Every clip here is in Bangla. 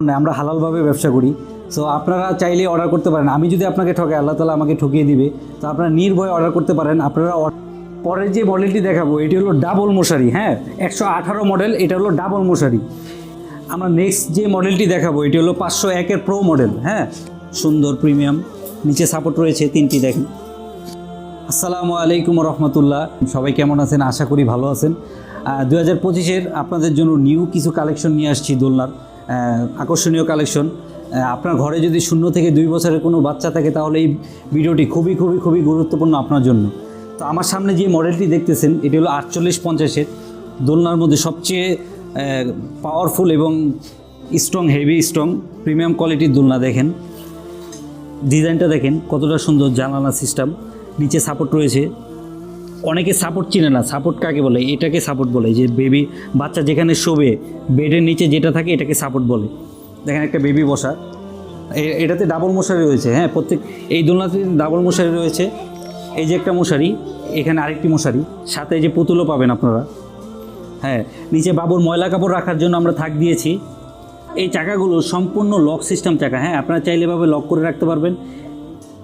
না আমরা হালালভাবে ব্যবসা করি। সো আপনারা চাইলে অর্ডার করতে পারেন। আমি যদি আপনাকে ঠকে, আল্লাহ তালা আমাকে ঠকিয়ে দিবে। তো আপনারা নির্ভয়ে অর্ডার করতে পারেন। আপনারা পরের যে মডেলটি দেখাবো, এটি হলো ডাবল মশারি হ্যাঁ? একশো আঠারো মডেল এটা হলো ডাবল মশারি। আমরা নেক্সট যে মডেলটি দেখাবো, এটি হলো পাঁচশো একের প্রো মডেল হ্যাঁ? সুন্দর প্রিমিয়াম নিচে সাপোর্ট রয়েছে তিনটি, দেখেন। আসসালামু আলাইকুম রহমতুল্লাহ। সবাই কেমন আছেন? আশা করি ভালো আছেন। দু হাজার পঁচিশের আপনাদের জন্য নিউ কিছু কালেকশন নিয়ে আসছি দোলনার। আকর্ষণীয় কালেকশন আপনার ঘরে যদি শূন্য থেকে দুই বছরের কোনো বাচ্চা থাকে, তাহলে এই ভিডিওটি খুবই খুবই খুবই গুরুত্বপূর্ণ আপনার জন্য। তো আমার সামনে যে মডেলটি দেখতেছেন, এটি হলো আটচল্লিশ পঞ্চাশের দোলনার মধ্যে সবচেয়ে পাওয়ারফুল এবং স্ট্রং হেভি স্ট্রং প্রিমিয়াম কোয়ালিটির দোলনা দেখেন। ডিজাইনটা দেখেন, কতটা সুন্দর জানালা সিস্টেম নিচে সাপোর্ট রয়েছে। অনেকে সাপোর্ট চিনে না। সাপোর্ট কাকে বলে? এটাকে সাপোর্ট বলে। যে বেবি বাচ্চা যেখানে শোবে, বেডের নিচে যেটা থাকে এটাকে সাপোর্ট বলে। দেখেন একটা বেবি বসা। এটাতে ডাবল মশারি রয়েছে। হ্যাঁ প্রত্যেক, এই দোলনাতে ডাবল মশারি রয়েছে। এই যে একটা মশারি, এখানে আরেকটি মশারি। সাথে এই যে পুতুলও পাবেন আপনারা। হ্যাঁ নিচে বাবুর ময়লা কাপড় রাখার জন্য আমরা থাক দিয়েছি। এই চাকাগুলো সম্পূর্ণ লক সিস্টেম চাকা। হ্যাঁ আপনারা চাইলে এভাবে লক করে রাখতে পারবেন।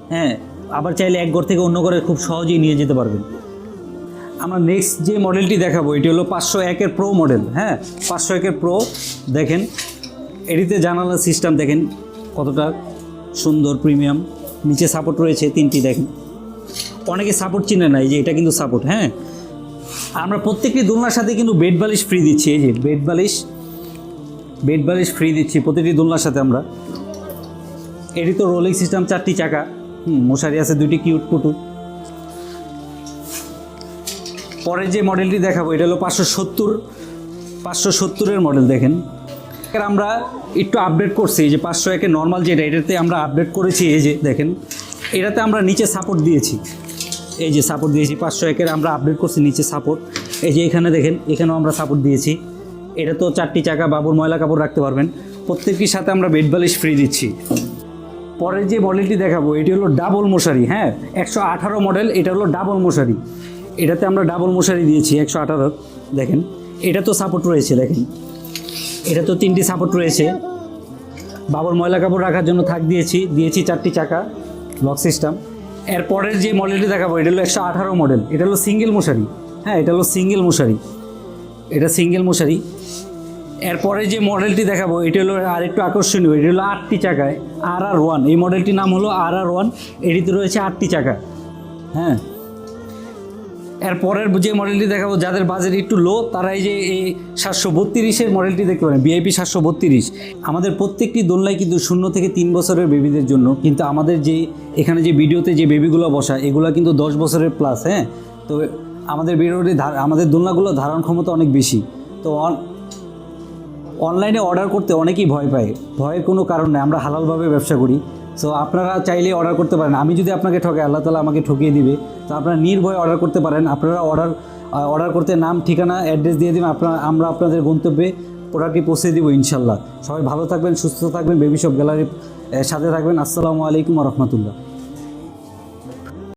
হ্যাঁ আবার চাইলে এক ঘর থেকে অন্য ঘরে খুব সহজেই নিয়ে যেতে পারবেন। আমরা নেক্সট যে মডেলটি দেখাবো, এটি হলো পাঁচশো একের প্রো মডেল হ্যাঁ? পাঁচশো একের প্রো দেখেন, এটিতে জানালা সিস্টেম দেখেন, কতটা সুন্দর প্রিমিয়াম নিচে সাপোর্ট রয়েছে তিনটি, দেখেন। অনেকে সাপোর্ট চিনে নাই যে এটা কিন্তু সাপোর্ট হ্যাঁ? আমরা প্রত্যেকটি দোলনার সাথে কিন্তু বেড বালিশ ফ্রি দিচ্ছি, এই যে বেড বালিশ বেড বালিশ ফ্রি দিচ্ছি প্রতিটি দোলনার সাথে আমরা। এটি তো রোলিং সিস্টেম চারটি চাকা। হুম, মশারি আছে, দুটি কিউট পুটুট পরের যে মডেলটি দেখাবো, এটা হলো পাঁচশো সত্তর, পাঁচশো সত্তরের মডেল দেখেন। আমরা একটু আপডেট করছি যে পাঁচশো একের নর্মাল যেটা, এটাতে আমরা আপডেট করেছি, এই যে দেখেন, এটাতে আমরা নিচে সাপোর্ট দিয়েছি। এই যে সাপোর্ট দিয়েছি, পাঁচশো একের আমরা আপডেট করছি নিচে সাপোর্ট এই যে এখানে দেখেন, এখানেও আমরা সাপোর্ট দিয়েছি। এটা তো চারটি চাকা, বাবুর ময়লা কাপড় রাখতে পারবেন। প্রত্যেকটির সাথে আমরা বেড বালিশ ফ্রি দিচ্ছি। পরের যে মডেলটি দেখাবো, এটি হলো ডাবল মশারি হ্যাঁ? একশো আঠারো মডেল এটা হলো ডাবল মশারি। এটাতে আমরা ডাবল মশারি দিয়েছি, একশো আঠারো। দেখেন, এটা তো সাপোর্ট রয়েছে, দেখেন। এটা তো তিনটি সাপোর্ট রয়েছে। বাবুর ময়লা কাপড় রাখার জন্য থাক দিয়েছি দিয়েছি চারটি চাকা লক সিস্টেম এর পরের যে মডেলটি দেখাবো, এটা হলো একশো আঠারো মডেল এটা হলো সিঙ্গেল মশারি। হ্যাঁ এটা হলো সিঙ্গেল মশারি। এটা সিঙ্গেল মশারি। এরপরে যে মডেলটি দেখাবো, এটা হলো আরেকটু আকর্ষণীয়, এটা হলো আটটি চাকায় আর আর ওয়ান এই মডেলটির নাম হলো আর আর ওয়ান এটিতে রয়েছে আটটি চাকা। হ্যাঁ এরপরের যে মডেলটি দেখাবো, যাদের বাজেট একটু লো তারা এই যে এই সাতশো বত্রিশের মডেলটি দেখতে পারেন বিআইপি সাতশো বত্রিশ। আমাদের প্রত্যেকটি দোলনায় কিন্তু শূন্য থেকে তিন বছরের বেবিদের জন্য, কিন্তু আমাদের যে, এখানে যে ভিডিওতে যে বেবিগুলো বসা এগুলো কিন্তু দশ বছরের প্লাস হ্যাঁ? তো আমাদের ভিডিওটি আমাদের দোলনাগুলো ধারণ ক্ষমতা অনেক বেশি। তো অনলাইনে অর্ডার করতে অনেকেই ভয় পায়। ভয়ের কোনো কারণ নেই, আমরা হালালভাবে ব্যবসা করি। সো আপনারা চাইলে অর্ডার করতে পারেন। আমি যদি আপনাকে ঠকে আল্লাহ তালা আমাকে ঠকিয়ে দিবে। তো আপনারা নির্ভয়ে অর্ডার করতে পারেন। আপনারা অর্ডার অর্ডার করতে নাম, ঠিকানা অ্যাড্রেস দিয়ে দেবেন। আপনার, আমরা আপনাদের গন্তব্যে প্রোডাক্টটি পৌঁছে দেবো, ইনশাল্লাহ। সবাই ভালো থাকবেন, সুস্থ থাকবেন। বেবি শপ গ্যালারির সাথে থাকবেন। আসসালামু আলাইকুম রহমতুল্লাহ।